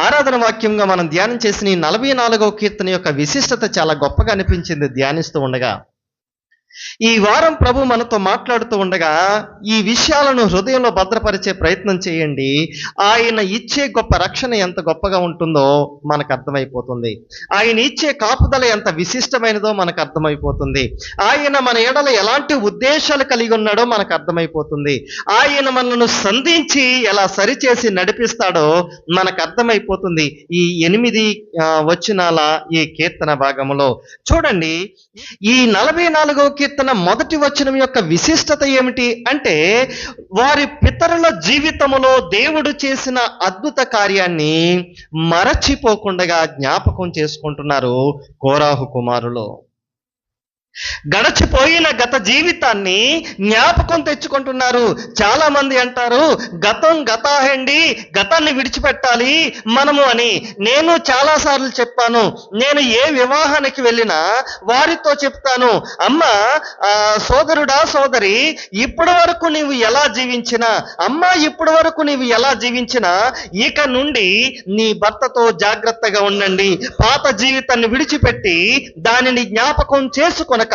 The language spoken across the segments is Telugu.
ఆరాధన వాక్యంగా మనం ధ్యానం చేసిన ఈ నలభై నాలుగవ కీర్తన యొక్క విశిష్టత చాలా గొప్పగా అనిపించింది. ధ్యానిస్తూ ఉండగా ఈ వారం ప్రభు మనతో మాట్లాడుతూ ఉండగా ఈ విషయాలను హృదయంలో భద్రపరిచే ప్రయత్నం చేయండి. ఆయన ఇచ్చే గొప్ప రక్షణ ఎంత గొప్పగా ఉంటుందో మనకు అర్థమైపోతుంది. ఆయన ఇచ్చే కాపుదల ఎంత విశిష్టమైనదో మనకు అర్థమైపోతుంది. ఆయన మన ఎడల ఎలాంటి ఉద్దేశాలు కలిగి ఉన్నాడో మనకు అర్థమైపోతుంది. ఆయన మనను సంధించి ఎలా సరిచేసి నడిపిస్తాడో మనకు అర్థమైపోతుంది. ఈ ఎనిమిది వచ్చినాల ఈ కీర్తన భాగంలో. చూడండి ఈ నలభై నాలుగో కీర్తన మొదటి వచనం యొక్క విశిష్టత ఏమిటి అంటే వారి పితరుల జీవితములో దేవుడు చేసిన అద్భుత కార్యాన్ని మరచిపోకుండా జ్ఞాపకం చేసుకుంటున్నారు కోరాహు కుమారులు. గడచిపోయిన గత జీవితాన్ని జ్ఞాపకం తెచ్చుకుంటున్నారు. చాలా మంది అంటారు గతం గతాహండి గతాన్ని విడిచిపెట్టాలి మనము అని. నేను చాలా సార్లు చెప్పాను నేను ఏ వివాహానికి వెళ్ళినా వారితో చెప్తాను అమ్మ ఆ, సోదరుడా సోదరి ఇప్పటి వరకు నీవు ఎలా జీవించినా అమ్మ ఇప్పటి వరకు నీవు ఎలా జీవించినా ఇక నుండి నీ భర్తతో జాగ్రత్తగా ఉండండి. పాత జీవితాన్ని విడిచిపెట్టి దానిని జ్ఞాపకం చేసుకుని చేసుకొనక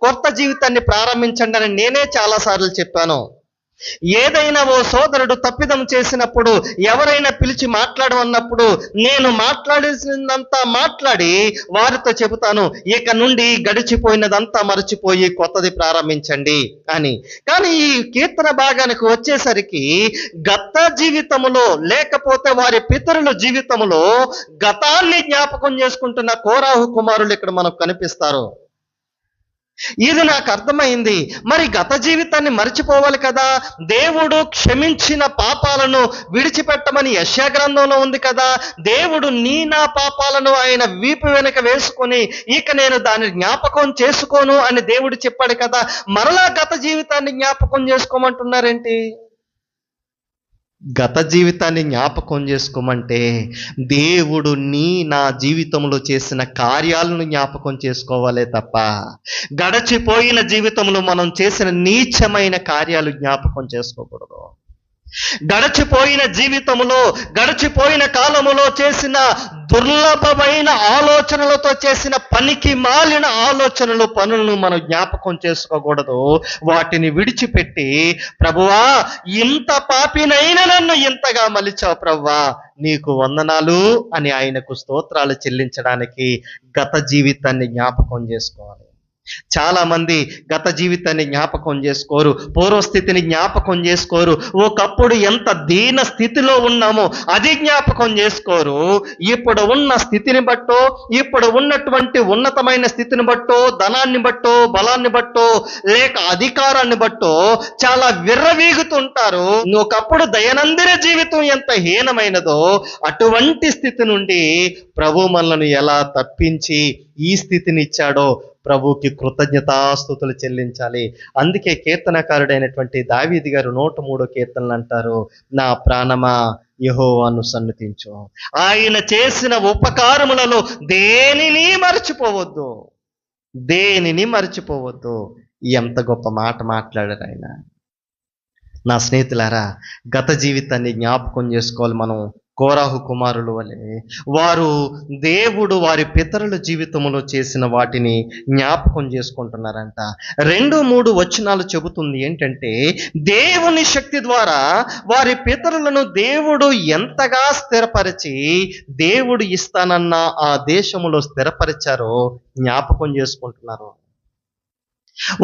కొత్త జీవితాన్ని ప్రారంభించండి అని నేనే చాలాసార్లు చెప్పాను. ఏదైనా ఓ సోదరుడు తప్పిదం చేసినప్పుడు ఎవరైనా పిలిచి మాట్లాడమన్నప్పుడు నేను మాట్లాడేసినంతా మాట్లాడి వారితో చెబుతాను ఇక నుండి గడిచిపోయినదంతా మరచిపోయి కొత్తది ప్రారంభించండి అని. కానీ ఈ కీర్తన భాగానికి వచ్చేసరికి గత జీవితములో లేకపోతే వారి పితరుల జీవితములో గతాన్ని జ్ఞాపకం చేసుకుంటున్న కోరాహు కుమారులు ఇక్కడ మనకు కనిపిస్తారు. ఇది నాకు అర్థమైంది. మరి గత జీవితాన్ని మర్చిపోవాలి కదా. దేవుడు క్షమించిన పాపాలను విడిచిపెట్టమని యశా గ్రంథంలో ఉంది కదా. దేవుడు నీ నా పాపాలను ఆయన వీపు వెనుక వేసుకొని ఇక నేను దాని జ్ఞాపకం చేసుకోను అని దేవుడు చెప్పాడు కదా. మరలా గత జీవితాన్ని జ్ఞాపకం చేసుకోమంటున్నారేంటి? గత జీవితాన్ని జ్ఞాపకం చేసుకోమంటే దేవుడు నీ నా జీవితంలో చేసిన కార్యాలను జ్ఞాపకం చేసుకోవాలే తప్ప గడచిపోయిన జీవితంలో మనం చేసిన నీచమైన కార్యాలు జ్ఞాపకం చేసుకోకూడదు. గడచిపోయిన జీవితములో గడచిపోయిన కాలములో చేసిన దుర్లభమైన ఆలోచనలతో చేసిన పనికి మాలిన ఆలోచనలు పనులను మనం జ్ఞాపకం చేసుకోకూడదు. వాటిని విడిచిపెట్టి ప్రభువా ఇంత పాపినైన నన్ను ఇంతగా మలిచావు ప్రభువా నీకు వందనాలు అని ఆయనకు స్తోత్రాలు చెల్లించడానికి గత జీవితాన్ని జ్ఞాపకం చేసుకోవాలి. చాలా మంది గత జీవితాన్ని జ్ఞాపకం చేసుకోరు పూర్వస్థితిని జ్ఞాపకం చేసుకోరు. ఒకప్పుడు ఎంత దీన స్థితిలో ఉన్నామో అది జ్ఞాపకం చేసుకోరు. ఇప్పుడు ఉన్న స్థితిని బట్టో ఇప్పుడు ఉన్నటువంటి ఉన్నతమైన స్థితిని బట్టో ధనాన్ని బట్టో బలాన్ని బట్టో లేక అధికారాన్ని బట్టో చాలా విర్రవీగుతుంటారు. ఒకప్పుడు దయనందిన జీవితం ఎంత హీనమైనదో అటువంటి స్థితి నుండి ప్రభు మనలను ఎలా తప్పించి ఈ స్థితిని ఇచ్చాడో ప్రభుకి కృతజ్ఞతాస్థుతులు చెల్లించాలి. అందుకే కీర్తనకారుడైనటువంటి దావీది గారు నూట మూడో కీర్తనలు అంటారు నా ప్రాణమా యహోవాను సన్నుతించు. ఆయన చేసిన ఉపకారములలో దేనిని మర్చిపోవద్దు. దేనిని మర్చిపోవద్దు. ఎంత గొప్ప మాట మాట్లాడారు ఆయన. నా స్నేహితులారా గత జీవితాన్ని జ్ఞాపకం చేసుకోవాలి మనం. కోరాహు కుమారులు వలె. వారు దేవుడు వారి పితరుల జీవితంలో చేసిన వాటిని జ్ఞాపకం చేసుకుంటున్నారంట. రెండు మూడు వచనాలు చెబుతుంది ఏంటంటే దేవుని శక్తి ద్వారా వారి పితరులను దేవుడు ఎంతగా స్థిరపరిచి దేవుడు ఇస్తానన్న ఆ దేశములో స్థిరపరిచారో జ్ఞాపకం చేసుకుంటున్నారు.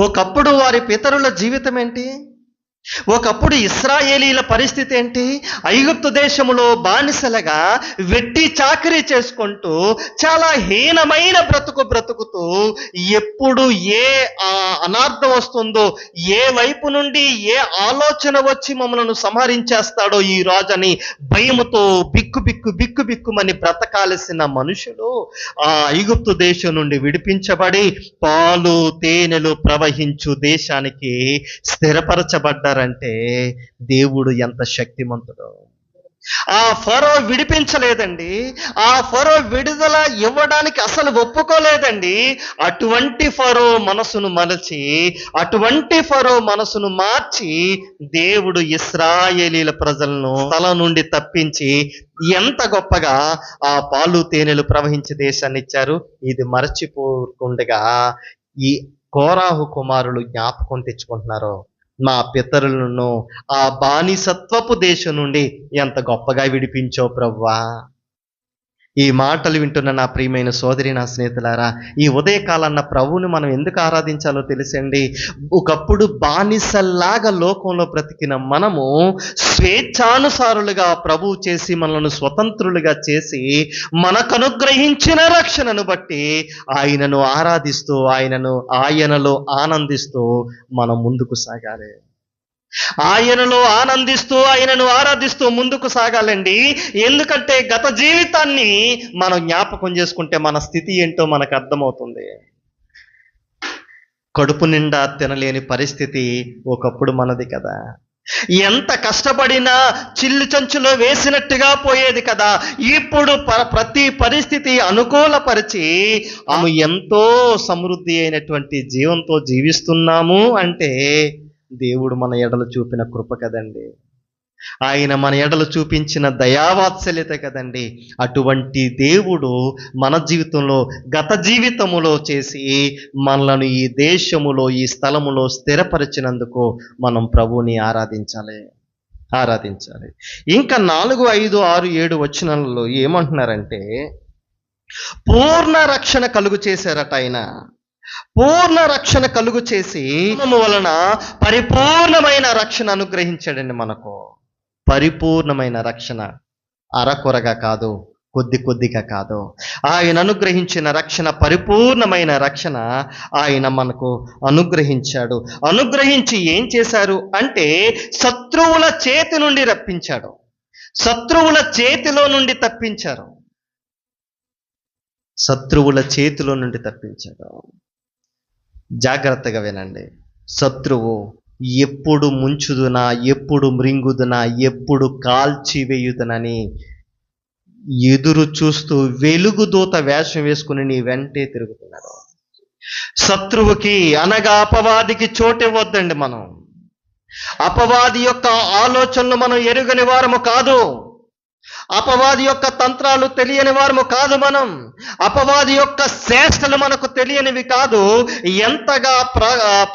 ఒకప్పుడు వారి పితరుల జీవితం ఏంటి ఒకప్పుడు ఇస్రాయేలీల పరిస్థితి ఏంటి? ఐగుప్తు దేశములో బానిసలుగా వెట్టి చాకరీ చేసుకుంటూ చాలా హీనమైన బ్రతుకు బ్రతుకుతూ ఎప్పుడు ఏ అనార్థం వస్తుందో ఏ వైపు నుండి ఏ ఆలోచన వచ్చి మమ్మలను సంహరించేస్తాడో ఈ రాజని భయముతో బిక్కు బిక్కు బిక్కు బిక్కుమని బ్రతకాల్సిన మనుషులు ఆ ఐగుప్తు దేశం నుండి విడిపించబడి పాలు తేనెలు ప్రవహించు దేశానికి స్థిరపరచబడ్డారు. చేశారంటే దేవుడు ఎంత శక్తిమంతుడు. ఆ ఫరో విడిపించలేదండి. ఆ ఫరో విడుదల ఇవ్వడానికి అసలు ఒప్పుకోలేదండి. అటువంటి ఫరో మనసును మలచి అటువంటి ఫరో మనసును మార్చి దేవుడు ఇస్రాయేలీల ప్రజలను తల నుండి తప్పించి ఎంత గొప్పగా ఆ పాలు తేనెలు ప్రవహించే దేశాన్ని ఇచ్చారు. ఇది మరచిపోకుండా ఈ కోరాహు కుమారులు జ్ఞాపకం తెచ్చుకుంటున్నారు. మా పితరులను ఆ బానిసత్వపు దేశం నుండి ఎంత గొప్పగా విడిపించావు ప్రవ్వా? ఈ మాటలు వింటున్న నా ప్రియమైన సోదరి నా స్నేహితులారా ఈ ఉదయకాలన్న ప్రభువుని మనం ఎందుకు ఆరాధించాలో తెలిసండి. ఒకప్పుడు బానిసల్లాగా లోకంలో బ్రతికిన మనము స్వేచ్ఛానుసారులుగా ప్రభువు చేసి మనల్ని స్వతంత్రులుగా చేసి మనకు అనుగ్రహించిన రక్షణను బట్టి ఆయనను ఆరాధిస్తూ ఆయనను ఆయనలో ఆనందిస్తూ మనం ముందుకు సాగాలి. ఆయనలో ఆనందిస్తూ ఆయనను ఆరాధిస్తూ ముందుకు సాగాలండి. ఎందుకంటే గత జీవితాన్ని మనం జ్ఞాపకం చేసుకుంటే మన స్థితి ఏంటో మనకు అర్థమవుతుంది. కడుపు నిండా తినలేని పరిస్థితి ఒకప్పుడు మనది కదా. ఎంత కష్టపడినా చిల్లు చంచులో వేసినట్టుగా పోయేది కదా. ఇప్పుడు ప- ప్రతి పరిస్థితి అనుకూలపరిచి ఆమె ఎంతో సమృద్ధి అయినటువంటి జీవంతో జీవిస్తున్నాము అంటే దేవుడు మన ఎడలు చూపిన కృప కదండి. ఆయన మన ఎడలు చూపించిన దయావాత్సల్యత కదండి. అటువంటి దేవుడు మన జీవితంలో గత జీవితములో చేసి మనలను ఈ దేశములో ఈ స్థలములో స్థిరపరిచినందుకు మనం ప్రభువుని ఆరాధించాలి. ఆరాధించాలి. ఇంకా నాలుగు ఐదు ఆరు ఏడు వచనాలలో ఏమంటున్నారంటే పూర్ణ రక్షణ కలుగు చేశారట ఆయన. పూర్ణ రక్షణ కలుగు చేసి వలన పరిపూర్ణమైన రక్షణ అనుగ్రహించాడండి మనకు. పరిపూర్ణమైన రక్షణ అరకొరగా కాదు కొద్ది కొద్దిగా కాదు. ఆయన అనుగ్రహించిన రక్షణ పరిపూర్ణమైన రక్షణ ఆయన మనకు అనుగ్రహించాడు. అనుగ్రహించి ఏం చేశారు అంటే శత్రువుల చేతి నుండి రప్పించాడు. శత్రువుల చేతిలో నుండి తప్పించారు. శత్రువుల చేతిలో నుండి తప్పించాడు. జాగ్రత్తగా వినండి. శత్రువు ఎప్పుడు ముంచుదునా ఎప్పుడు మృంగుదునా ఎప్పుడు కాల్చివేయుదునని ఎదురు చూస్తూ వెలుగుదూత వేషం వేసుకుని నీ వెంటే తిరుగుతున్నాడు శత్రువుకి అనగా అపవాదికి చోటివ్వద్దండి మనం. అపవాది యొక్క ఆలోచనలు మనం ఎరుగని వారము కాదు. అపవాది యొక్క తంత్రాలు తెలియని వారము కాదు మనం. అపవాది యొక్క శ్రేష్టలు మనకు తెలియనివి కాదు. ఎంతగా ప్ర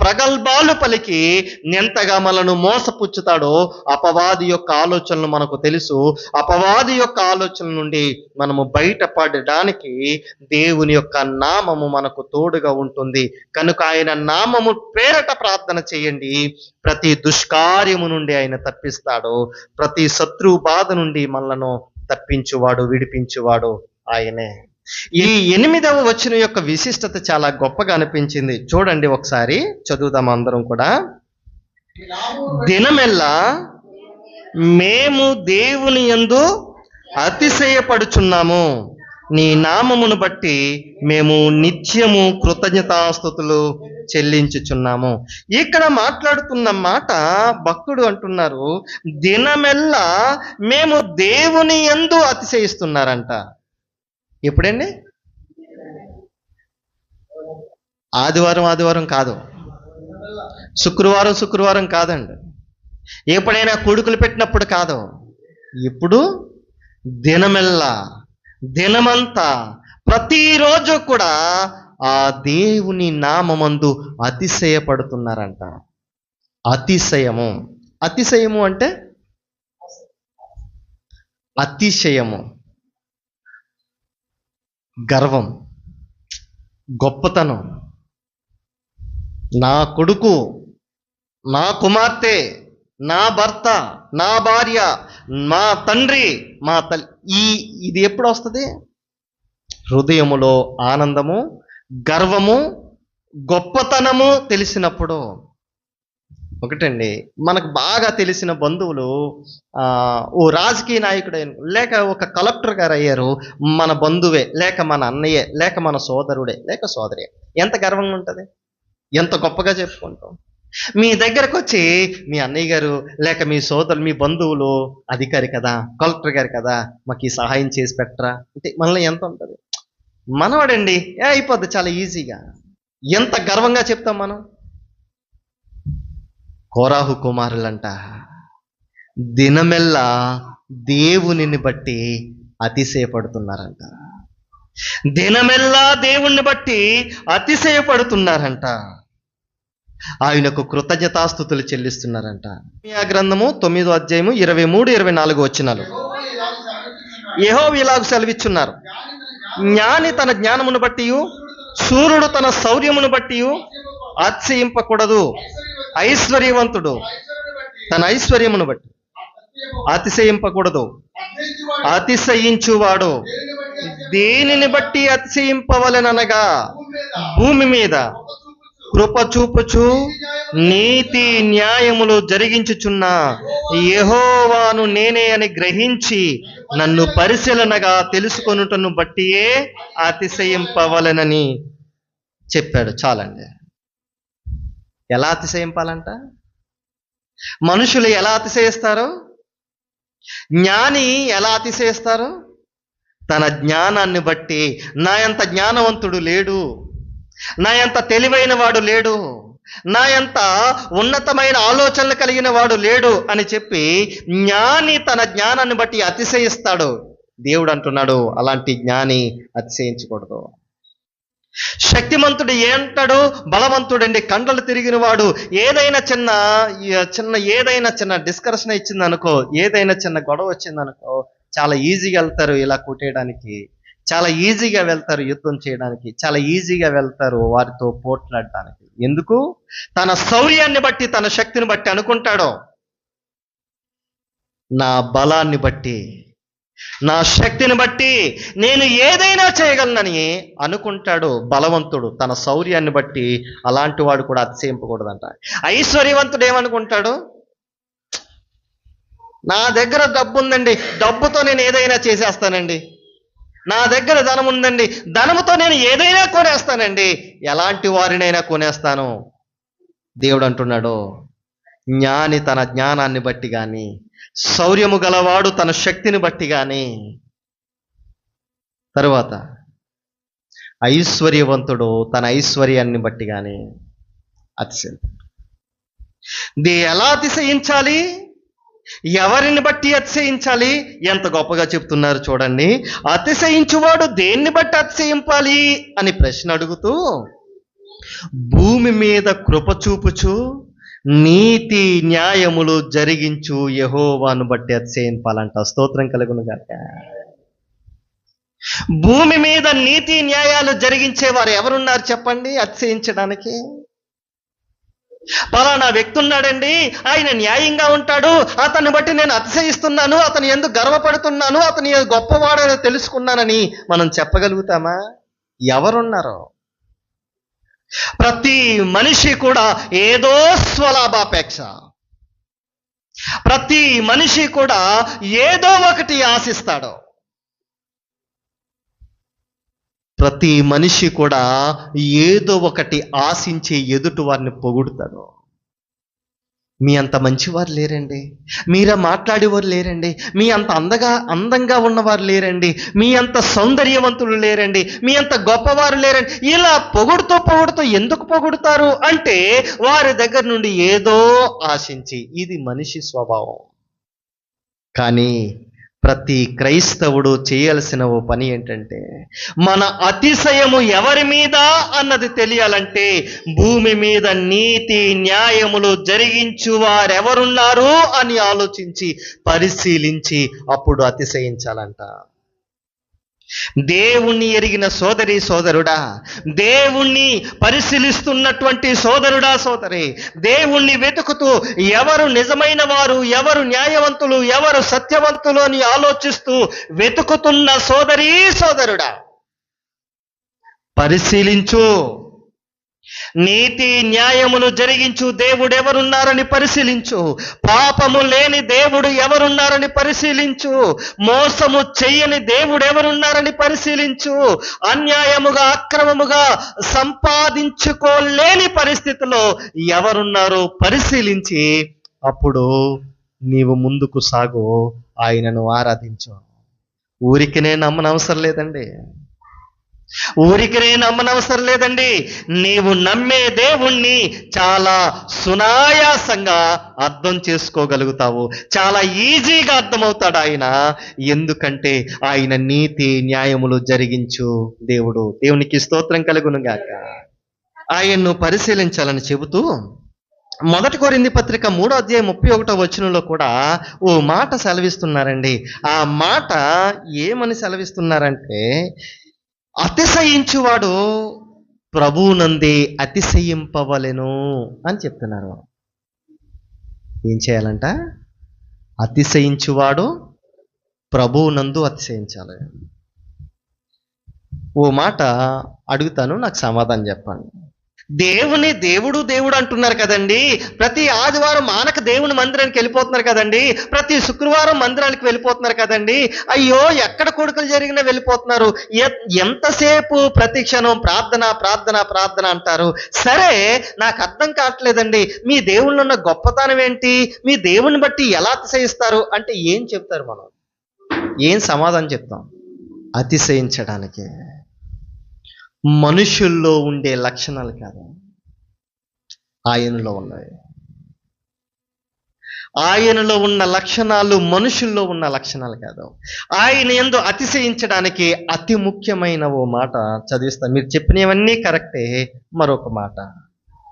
ప్రగల్భాలు పలికి ఎంతగా మనను మోసపుచ్చుతాడో అపవాది యొక్క ఆలోచనలు మనకు తెలుసు. అపవాది యొక్క ఆలోచనల నుండి మనము బయటపడడానికి దేవుని యొక్క నామము మనకు తోడుగా ఉంటుంది. కనుక ఆయన నామము పేరట ప్రార్థన చేయండి. ప్రతి దుష్కార్యము నుండి ఆయన తప్పిస్తాడు. ప్రతి శత్రువు బాధ నుండి మనలను తప్పించువాడు విడిపించువాడు ఆయనే. ఈ ఎనిమిదవ వచ్చిన యొక్క విశిష్టత చాలా గొప్పగా అనిపించింది. చూడండి ఒకసారి చదువుదాం అందరం కూడా. దినమెల్లా మేము దేవుని యందు అతిశయపడుచున్నాము. నీ నామమును బట్టి మేము నిత్యము కృతజ్ఞతాస్థుతులు చెల్లించుచున్నాము. ఇక్కడ మాట్లాడుతున్న మాట భక్తుడు అంటున్నారు దినమెల్లా మేము దేవుని ఎందు అతిశయిస్తున్నారంట. ఎప్పుడండి? ఆదివారం ఆదివారం కాదు. శుక్రవారం శుక్రవారం కాదండి. ఎప్పుడైనా కొడుకులు పెట్టినప్పుడు కాదు. ఇప్పుడు దినమెల్లా దినమంతా ప్రతిరోజు కూడా ఆ దేవుని నామందు అతిశయపడుతున్నారంట. అతిశయము. అతిశయము అంటే? అతిశయము. గర్వం. గొప్పతనం. నా కొడుకు నా కుమార్తె నా భర్త నా భార్య మా తండ్రి మా తల్లి ఈ ఇది ఎప్పుడు వస్తుంది? హృదయములో ఆనందము గర్వము గొప్పతనము తెలిసినప్పుడు. ఒకటండి మనకు బాగా తెలిసిన బంధువులు ఓ రాజకీయ నాయకుడు లేక ఒక కలెక్టర్ గారు అయ్యారు మన బంధువే లేక మన అన్నయ్యే లేక మన సోదరుడే లేక సోదరే ఎంత గర్వంగా ఉంటుంది? ఎంత గొప్పగా చెప్పుకుంటాం? మీ దగ్గరకు వచ్చి మీ అన్నయ్య గారు లేక మీ సోదరులు మీ బంధువులు అధికారి కదా కలెక్టర్ గారు కదా మాకు ఈ సహాయం చేసి పెట్టరా? అంటే మనలో ఎంత ఉంటుంది? మనవాడండి ఏ అయిపోద్ది చాలా ఈజీగా. ఎంత గర్వంగా చెప్తాం మనం? కోరాహు కుమారులంట దినమెల్లా దేవునిని బట్టి అతిశయపడుతున్నారంట. దినమెల్లా దేవుణ్ణి బట్టి అతిశయపడుతున్నారంట. ఆయనకు కృతజ్ఞతాస్థుతులు చెల్లిస్తున్నారంట. గ్రంథము తొమ్మిదో అధ్యాయము ఇరవై మూడు ఇరవై నాలుగు వచ్చినాలు ఏహో ఇలాగ సెలవిచ్చున్నారు. జ్ఞాని తన జ్ఞానమును బట్టి సూర్యుడు తన శౌర్యమును బట్టి అతిశయింపకూడదు. ఐశ్వర్యవంతుడు తన ఐశ్వర్యమును బట్టి అతిశయింపకూడదు. అతిశయించువాడు దేనిని బట్టి అతిశయింపవలెననగా? భూమి మీద. కృప చూపుచు నీతి న్యాయములు జరిగించుచున్న యెహోవాను నేనే అని గ్రహించి నన్ను పరిశీలనగా తెలుసుకొనుటను బట్టియే అతిశయింపవలనని చెప్పాడు. చాలండి. ఎలా అతిశయింపాలంట? మనుషులు ఎలా అతిశయిస్తారు? జ్ఞాని ఎలా అతిశయిస్తారు? తన జ్ఞానాన్ని బట్టి. నా ఎంత జ్ఞానవంతుడు లేడు. నా ఎంత తెలివైన వాడు లేడు. నా ఎంత ఉన్నతమైన ఆలోచనలు కలిగిన వాడు లేడు అని చెప్పి జ్ఞాని తన జ్ఞానాన్ని బట్టి అతిశయిస్తాడు. దేవుడు అంటున్నాడు అలాంటి జ్ఞాని అతిశయించకూడదు. శక్తిమంతుడు ఏంటాడు బలవంతుడండి కండలు తిరిగిన వాడు ఏదైనా చిన్న చిన్న ఏదైనా చిన్న డిస్కషన్ ఇచ్చిందనుకో ఏదైనా చిన్న గొడవ వచ్చిందనుకో చాలా ఈజీగా వెళ్తారు ఇలా కొట్టేయడానికి. చాలా ఈజీగా వెళ్తారు యుద్ధం చేయడానికి చాలా ఈజీగా వెళ్తారు వారితో పోట్లాడడానికి. ఎందుకు? తన శౌర్యాన్ని బట్టి తన శక్తిని బట్టి అనుకుంటాడో. నా బలాన్ని బట్టి నా శక్తిని బట్టి నేను ఏదైనా చేయగలనని అనుకుంటాడు బలవంతుడు తన శౌర్యాన్ని బట్టి అలాంటి వాడు కూడా అతిశయింపకూడదంట. ఐశ్వర్యవంతుడు ఏమనుకుంటాడు? నా దగ్గర డబ్బు ఉందండి డబ్బుతో నేను ఏదైనా చేసేస్తానండి. నా దగ్గర ధనం ఉందండి. ధనముతో నేను ఏదైనా కొనేస్తానండి. ఎలాంటి వారినైనా కొనేస్తాను. దేవుడు అంటున్నాడు జ్ఞాని తన జ్ఞానాన్ని బట్టి కానీ శౌర్యము గలవాడు తన శక్తిని బట్టి కానీ తరువాత ఐశ్వర్యవంతుడు తన ఐశ్వర్యాన్ని బట్టి కానీ అతిశయం ది ఎలా అతిశయించాలి? ఎవరిని బట్టి అతిశయించాలి? ఎంత గొప్పగా చెప్తున్నారు చూడండి. అతిశయించువాడు దేన్ని బట్టి అతిశయింపాలి? అని ప్రశ్న అడుగుతూ భూమి మీద కృప చూపుచు నీతి న్యాయములు జరిగించు యహోవాను బట్టి అతిశయింపాలంట. స్తోత్రం కలుగును గాక. భూమి మీద నీతి న్యాయాలు జరిగించే వారు ఎవరున్నారు చెప్పండి అతిశయించడానికి? పలానా వ్యక్తి ఉన్నాడండి. ఆయన న్యాయంగా ఉంటాడు. అతన్ని బట్టి నేను అతిశయిస్తున్నాను. అతను ఎందుకు గర్వపడుతున్నాను. అతని గొప్పవాడని తెలుసుకున్నానని మనం చెప్పగలుగుతామా? ఎవరున్నారు? ప్రతి మనిషి కూడా ఏదో స్వలాభాపేక్ష. ప్రతి మనిషి కూడా ఏదో ఒకటి ఆశిస్తాడు. ప్రతి మనిషి కూడా ఏదో ఒకటి ఆశించే ఎదుటి వారిని పొగుడుతాడు. మీ అంత మంచివారు లేరండి. మీరా మాట్లాడేవారు లేరండి. మీ అంత అందగా అందంగా ఉన్నవారు లేరండి. మీ అంత సౌందర్యవంతులు లేరండి. మీ అంత గొప్పవారు లేరండి. ఇలా పొగుడుతూ పొగుడుతూ ఎందుకు పొగుడుతారు? అంటే వారి దగ్గర నుండి ఏదో ఆశించి. ఇది మనిషి స్వభావం. కానీ ప్రతి క్రైస్తవుడు చేయాల్సిన ఓ పని ఏంటంటే మన అతిశయము ఎవరి మీద అన్నది తెలియాలంటే భూమి మీద నీతి న్యాయములు జరిగించు వారెవరున్నారు అని ఆలోచించి పరిశీలించి అప్పుడు అతిశయించాలంట. దేవుణ్ణి ఎరిగిన సోదరి సోదరుడా దేవుణ్ణి పరిశీలిస్తున్నటువంటి సోదరుడా సోదరి దేవుణ్ణి వెతుకుతూ ఎవరు నిజమైన వారు ఎవరు న్యాయవంతులు ఎవరు సత్యవంతులు అని ఆలోచిస్తూ వెతుకుతున్న సోదరీ సోదరుడా. పరిశీలించు. నీతి న్యాయములు జరిగించు దేవుడు ఎవరున్నారని పరిశీలించు. పాపము లేని దేవుడు ఎవరున్నారని పరిశీలించు. మోసము చెయ్యని దేవుడు ఎవరున్నారని పరిశీలించు. అన్యాయముగా అక్రమముగా సంపాదించుకోలేని పరిస్థితిలో ఎవరున్నారో పరిశీలించి అప్పుడు నీవు ముందుకు సాగు. ఆయనను ఆరాధించు. ఊరికినే నమ్మనవసరం లేదండి. ఊరికినే నమ్మనవసరం లేదండి. నీవు నమ్మే దేవుణ్ణి చాలా సునాయాసంగా అర్థం చేసుకోగలుగుతావు. చాలా ఈజీగా అర్థమవుతాడు ఆయన. ఎందుకంటే ఆయన నీతి న్యాయములు జరిగించు దేవుడు. దేవునికి స్తోత్రం కలుగును గాక. ఆయన్ను పరిశీలించాలని చెబుతూ మొదటి కొరింది పత్రిక మూడో అధ్యాయం ముప్పై ఒకటో వచనంలో కూడా ఓ మాట సెలవిస్తున్నారండి. ఆ మాట ఏమని సెలవిస్తున్నారంటే అతిశయించువాడు ప్రభువునందే అతిశయింపవలెను అని చెప్తున్నారు. ఏం చేయాలంట? అతిశయించువాడు ప్రభువునందు అతిశయించాలి. ఓ మాట అడుగుతాను నాకు సమాధానం చెప్పండి. దేవుని దేవుడు దేవుడు అంటున్నారు కదండి. ప్రతి ఆదివారం మానక దేవుని మందిరానికి వెళ్ళిపోతున్నారు కదండి. ప్రతి శుక్రవారం మందిరానికి వెళ్ళిపోతున్నారు కదండి. అయ్యో ఎక్కడ కొడుకులు జరిగినా వెళ్ళిపోతున్నారు. ఎంతసేపు ప్రతి క్షణం ప్రార్థన ప్రార్థన ప్రార్థన అంటారు. సరే నాకు అర్థం కావట్లేదండి. మీ దేవుళ్ళు ఉన్న గొప్పతనం ఏంటి? మీ దేవుని బట్టి ఎలా అతిశయిస్తారు? అంటే ఏం చెప్తారు మనం? ఏం సమాధానం చెప్తాం? అతిశయించడానికి. మనుషుల్లో ఉండే లక్షణాలు కాదు. ఆయనలో ఉన్నాయి. ఆయనలో ఉన్న లక్షణాలు మనుషుల్లో ఉన్న లక్షణాలు కాదు. ఆయన ఎందు అతిశయించడానికి అతి ముఖ్యమైన ఓ మాట చదివిస్తాను మీరు చెప్పినవన్నీ కరెక్టే. మరొక మాట.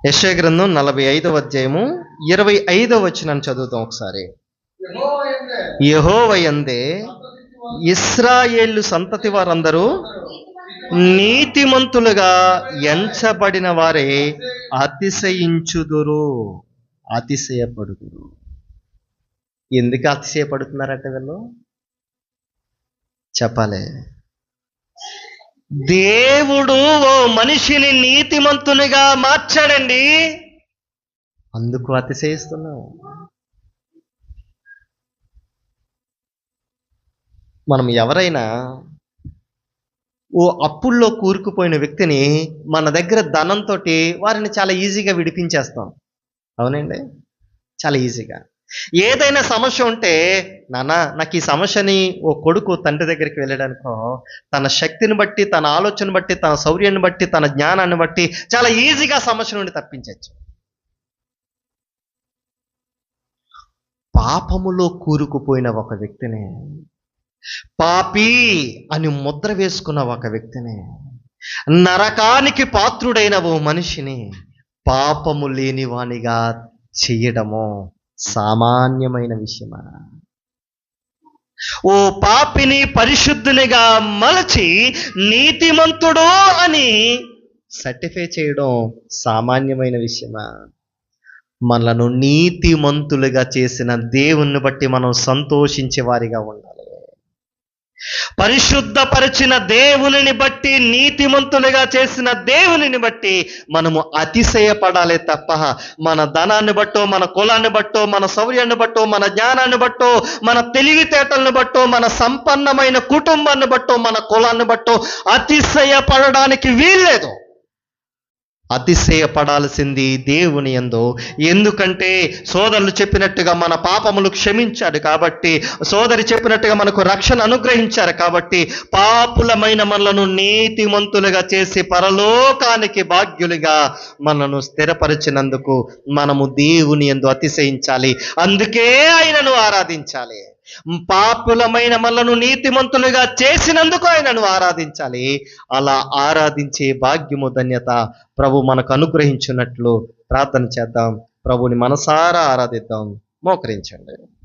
యశయ గ్రంథం నలభై ఐదవ అధ్యాయము ఇరవై ఐదవ వచ్చిన చదువుతాం ఒకసారి. యహోవయందే ఇస్రాయేళ్ళు సంతతి వారందరూ నీతిమంతులుగా ఎంచబడిన వారే అతిశయించుదురు అతిశయపడుదురు. ఎందుకు అతిశయపడుతున్నారట వీళ్ళు? చెప్పాలి. దేవుడు ఓ మనిషిని నీతిమంతునిగా మార్చాడండి. అందుకు అతిశయిస్తున్నావు మనం ఎవరైనా ఓ అప్పుల్లో కూరుకుపోయిన వ్యక్తిని మన దగ్గర ధనంతో వారిని చాలా ఈజీగా విడిపించేస్తాం. అవునండి? చాలా ఈజీగా. ఏదైనా సమస్య ఉంటే నాన్న నాకు ఈ సమస్యని ఓ కొడుకు తండ్రి దగ్గరికి వెళ్ళడానికో తన శక్తిని బట్టి తన ఆలోచన బట్టి తన శౌర్యాన్ని బట్టి తన జ్ఞానాన్ని బట్టి చాలా ఈజీగా సమస్య నుండి తప్పించవచ్చు పాపములో కూరుకుపోయిన ఒక వ్యక్తిని పాపి అని ముద్ర వేసుకున్న ఒక వ్యక్తిని. నరకానికి పాత్రుడైన ఓ మనిషిని పాపము లేనివానిగా చేయడము సామాన్యమైన విషయమా? ఓ పాపిని పరిశుద్ధునిగా మలచి నీతిమంతుడు అని సర్టిఫై చేయడం సామాన్యమైన విషయమా? మనలను నీతిమంతులుగా చేసిన దేవుణ్ణి బట్టి మనం సంతోషించే వారిగా ఉండాలి. పరిశుద్ధపరిచిన దేవునిని బట్టి నీతిమంతులుగా చేసిన దేవునిని బట్టి మనము అతిశయపడాలి తప్ప మన ధనాన్ని బట్టో మన కులాన్ని బట్టో మన శౌర్యాన్ని బట్టో మన జ్ఞానాన్ని బట్టో మన తెలివితేటలను బట్టో మన సంపన్నమైన కుటుంబాన్ని బట్టో మన కులాన్ని బట్టో అతిశయపడడానికి వీల్లేదు. అతిశయపడాల్సింది దేవుని ఎందు. ఎందుకంటే సోదరులు చెప్పినట్టుగా మన పాపములు క్షమించాడు కాబట్టి సోదరి చెప్పినట్టుగా మనకు రక్షణ అనుగ్రహించారు కాబట్టి పాపులమైన మనలను నీతిమంతులుగా చేసి పరలోకానికి భాగ్యులుగా మనను స్థిరపరిచినందుకు మనము దేవుని ఎందు అతిశయించాలి. అందుకే ఆయనను ఆరాధించాలి. పాపులమైన మనను నీతిమంతులుగా చేసినందుకు ఆయనను ఆరాధించాలి. అలా ఆరాధించే భాగ్యము ధన్యత ప్రభు మనకు అనుగ్రహించినట్లు ప్రార్థన చేద్దాం. ప్రభుని మనసారా ఆరాధిద్దాం. మోకరించండి.